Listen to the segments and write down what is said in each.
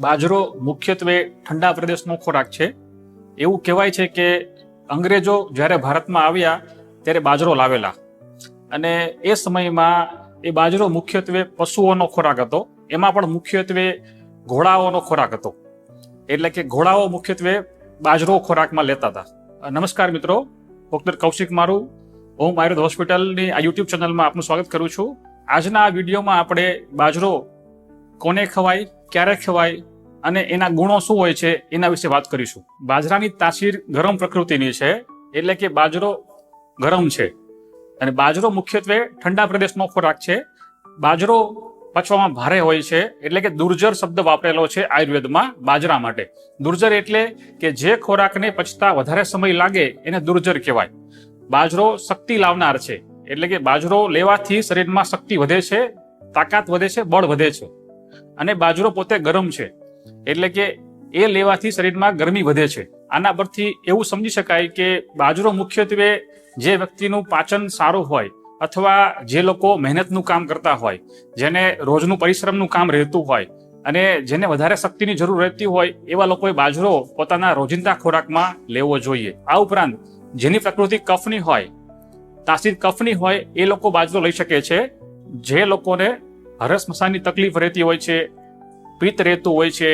બાજરો મુખ્યત્વે ઠંડા પ્રદેશનો ખોરાક છે. એવું કહેવાય છે કે અંગ્રેજો જ્યારે ભારતમાં આવ્યા ત્યારે બાજરો લાવેલા. અને એ સમયમાં એ બાજરો મુખ્યત્વે પશુઓનો ખોરાક હતો. એમાં પણ મુખ્યત્વે ઘોડાઓનો ખોરાક હતો. એટલે કે ઘોડાઓ મુખ્યત્વે બાજરો ખોરાકમાં લેતા હતા. નમસ્કાર મિત્રો. ડૉક્ટર કૌશિક મારું. હું આયુર્વેદ હોસ્પિટલની આ યુટ્યુબ ચેનલમાં આપનું સ્વાગત કરું છું. આજના આ વિડીયોમાં આપણે બાજરો કોને ખવાય, ક્યારે ખવાય અને એના ગુણો શું હોય છે એના વિશે વાત કરીશું. બાજરાની તાસીર ગરમ પ્રકૃતિની છે, એટલે કે બાજરો ગરમ છે. અને બાજરો મુખ્યત્વે ઠંડા પ્રદેશનો ખોરાક છે. બાજરો પચવામાં ભારે હોય છે, એટલે કે દુર્જર શબ્દ વાપરેલો છે આયુર્વેદમાં બાજરા માટે. દુર્જર એટલે કે જે ખોરાકને પચતા વધારે સમય લાગે એને દુર્જર કહેવાય. બાજરો શક્તિ લાવનાર છે, એટલે કે બાજરો લેવાથી શરીરમાં શક્તિ વધે છે, તાકાત વધે છે, બળ વધે છે. અને બાજરો પોતે ગરમ છે. એટલે કે એ લેવાથી શરીરમાં ગરમી વધે છે. આના પરથી એવું સમજી શકાય કે બાજરો મુખ્યત્વે જે વ્યક્તિનું પાચન સારું હોય અથવા જે લોકો મહેનતનું કામ કરતા હોય, જેને રોજનું પરિશ્રમનું કામ રહેતું હોય અને જેને વધારે શક્તિની જરૂર રહેતી હોય, એવા લોકોએ બાજરો પોતાના રોજિંદા ખોરાકમાં લેવો જોઈએ. આ ઉપરાંત જેની પ્રકૃતિ કફની હોય, તાસીર કફની હોય, એ લોકો બાજરો લઈ શકે છે. જે લોકોને હરસ મસાની તકલીફ રહેતી હોય છે પિત્ત રહેતું હોય છે,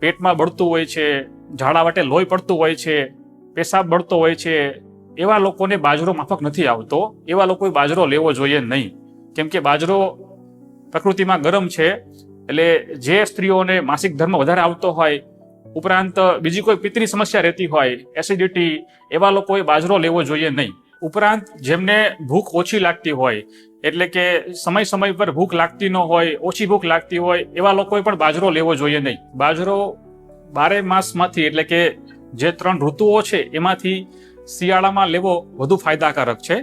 પેટમાં બળતું હોય છે, ઝાડા વાટે લોહી પડતું હોય છે, પેશાબ બળતો હોય છે, એવા લોકોને બાજરો માફક નથી આવતો, એવા લોકોએ બાજરો લેવો જોઈએ નહીં. કેમ કે બાજરો પ્રકૃતિમાં ગરમ છે, એટલે જે સ્ત્રીઓને માસિક ધર્મ વધારે આવતો હોય, ઉપરાંત બીજી કોઈ પિત્તની સમસ્યા રહેતી હોય, એસિડિટી, એવા લોકોએ બાજરો લેવો જોઈએ નહીં. ઉપરાંત જેમને ભૂખ ઓછી લાગતી હોય, એટલે કે સમય સમય પર ભૂખ લાગતી ન હોય, ઓછી ભૂખ લાગતી હોય, એવા લોકોએ પણ બાજરો લેવો જોઈએ નહીં. બાજરો બારે માસમાંથી એટલે કે જે ત્રણ ઋતુઓ છે, એમાંથી શિયાળામાં લેવો વધુ ફાયદાકારક છે.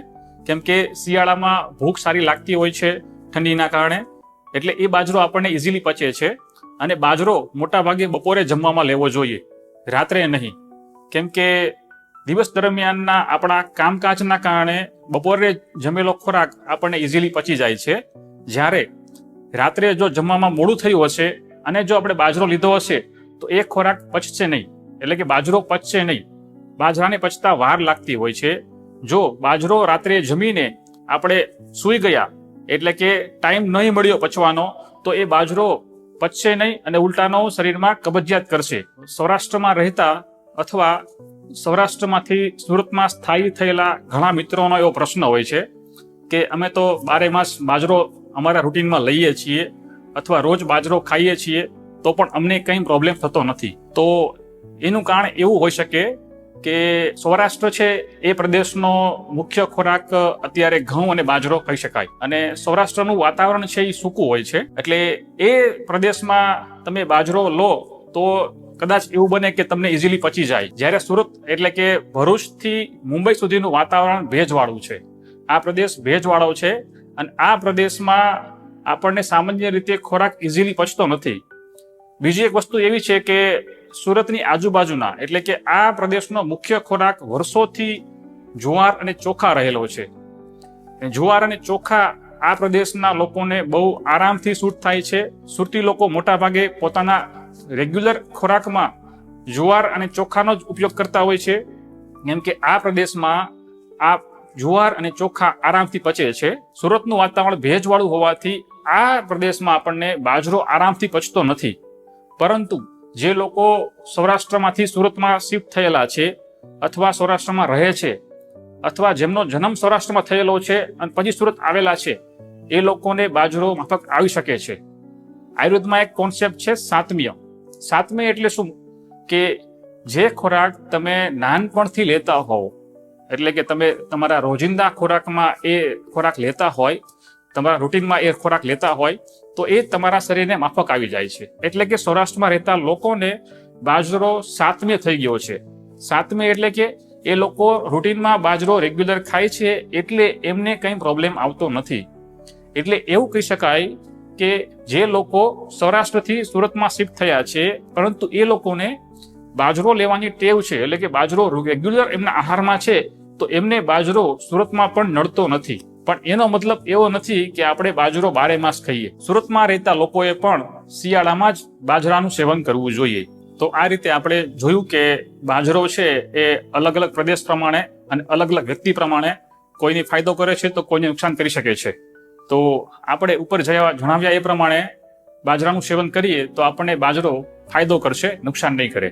કેમ કે શિયાળામાં ભૂખ સારી લાગતી હોય છે ઠંડીના કારણે, એટલે એ બાજરો આપણને ઇઝીલી પચે છે અને બાજરો મોટાભાગે બપોરે જમવામાં લેવો જોઈએ, રાત્રે નહીં. કેમ કે દિવસ દરમિયાનના આપણા કામકાજના કારણે બપોરે જમેલો ખોરાક આપણને ઇઝીલી પચી જાય છે. જ્યારે રાત્રે જો જમવામાં મોડું થયું હશે અને જો આપણે બાજરો લીધો હશે, તો એ ખોરાક પચશે નહીં. એટલે કે બાજરો પચશે નહીં. બાજરાને પચતા વાર લાગતી હોય છે. જો બાજરો રાત્રે જમીને આપણે સૂઈ ગયા, એટલે કે ટાઈમ નહીં મળ્યો પચવાનો, તો એ બાજરો પચશે નહીં અને ઉલટાનો શરીરમાં કબજિયાત કરશે. સૌરાષ્ટ્રમાં રહેતા અથવા સૌરાષ્ટ્રમાંથી સુરતમાં સ્થાયી થયેલા ઘણા મિત્રોનો એવો પ્રશ્ન હોય છે કે અમે તો બારે માસ બાજરો અમારા રૂટીનમાં લઈએ છીએ અથવા રોજ બાજરો ખાઈએ છીએ, તો પણ અમને કંઈ પ્રોબ્લેમ થતો નથી. તો એનું કારણ એવું હોઈ શકે કે સૌરાષ્ટ્ર છે એ પ્રદેશનો મુખ્ય ખોરાક અત્યારે ઘઉં અને બાજરો કહી શકાય. અને સૌરાષ્ટ્રનું વાતાવરણ છે એ સૂકું હોય છે. એટલે એ પ્રદેશમાં તમે બાજરો લો, તો કદાચ એવું બને કે તમને ઇઝીલી પચી જાય. જ્યારે સુરત એટલે કે ભરૂચથી મુંબઈ સુધીનું વાતાવરણ ભેજવાળું છે. આ પ્રદેશ ભેજવાળો છે અને આ પ્રદેશમાં આપણને સામાન્ય રીતે ખોરાક ઇઝીલી પચતો નથી. બીજી એક વસ્તુ એવી છે કે સુરતની આજુબાજુના એટલે કે આ પ્રદેશનો મુખ્ય ખોરાક વર્ષોથી જુવાર અને ચોખા રહેલો છે. જુવાર અને ચોખા આ પ્રદેશના લોકોને બહુ આરામથી સૂટ થાય છે. સુરતી લોકો મોટા ભાગે પોતાના રેગ્યુલર ખોરાકમાં જુવાર અને ચોખાનો જ ઉપયોગ કરતા હોય છે. કેમ કે આ પ્રદેશમાં આ જુવાર અને ચોખા આરામથી પચે છે. સુરતનું વાતાવરણ ભેજવાળું હોવાથી આ પ્રદેશમાં આપણને બાજરો આરામથી પચતો નથી. પરંતુ જે લોકો સૌરાષ્ટ્રમાંથી સુરતમાં શિફ્ટ થયેલા છે અથવા સૌરાષ્ટ્રમાં રહે છે અથવા જેમનો જન્મ સૌરાષ્ટ્રમાં થયેલો છે અને પછી સુરત આવેલા છે, એ લોકોને બાજરો માફક આવી શકે છે. આયુર્વેદમાં એક કોન્સેપ્ટ છે સાતમ્ય. સાતમ્ય એટલે શું? કે જે ખોરાક તમે નાનપણથી લેતા હોવ, એટલે કે તમે તમારા રોજિંદા ખોરાકમાં એ ખોરાક લેતા હોય, તમારા રૂટીનમાં એ ખોરાક લેતા હોય, તો એ તમારા શરીરને માફક આવી જાય છે. એટલે કે સૌરાષ્ટ્રમાં રહેતા લોકોને બાજરો સાતમે થઈ ગયો છે. સાતમે એટલે કે એ લોકો રૂટીનમાં બાજરો રેગ્યુલર ખાય છે, એટલે એમને કંઈ પ્રોબ્લેમ આવતો નથી. એટલે એવું કહી શકાય કે જે લોકો સૌરાષ્ટ્રથી સુરતમાં શિફ્ટ થયા છે, પરંતુ એ લોકોને બાજરો લેવાની ટેવ છે, એટલે કે બાજરો રેગ્યુલર એમના આહારમાં છે, તો એમને બાજરો સુરતમાં પણ નડતો નથી. પણ એનો મતલબ એવો નથી કે આપણે બાજરો બારે માસ ખાઈએ. સુરતમાં રહેતા લોકોએ પણ શિયાળામાં જ બાજરાનું સેવન કરવું જોઈએ. તો આ રીતે આપણે જોયું કે બાજરો છે એ અલગ અલગ પ્રદેશ પ્રમાણે અને અલગ અલગ વ્યક્તિ પ્રમાણે કોઈને ફાયદો કરે છે તો કોઈને નુકસાન કરી શકે છે. તો આપણે ઉપર જયા જણાવ્યા એ પ્રમાણે બાજરાનું સેવન કરીએ તો આપણને બાજરો ફાયદો કરશે, નુકસાન નહીં કરે.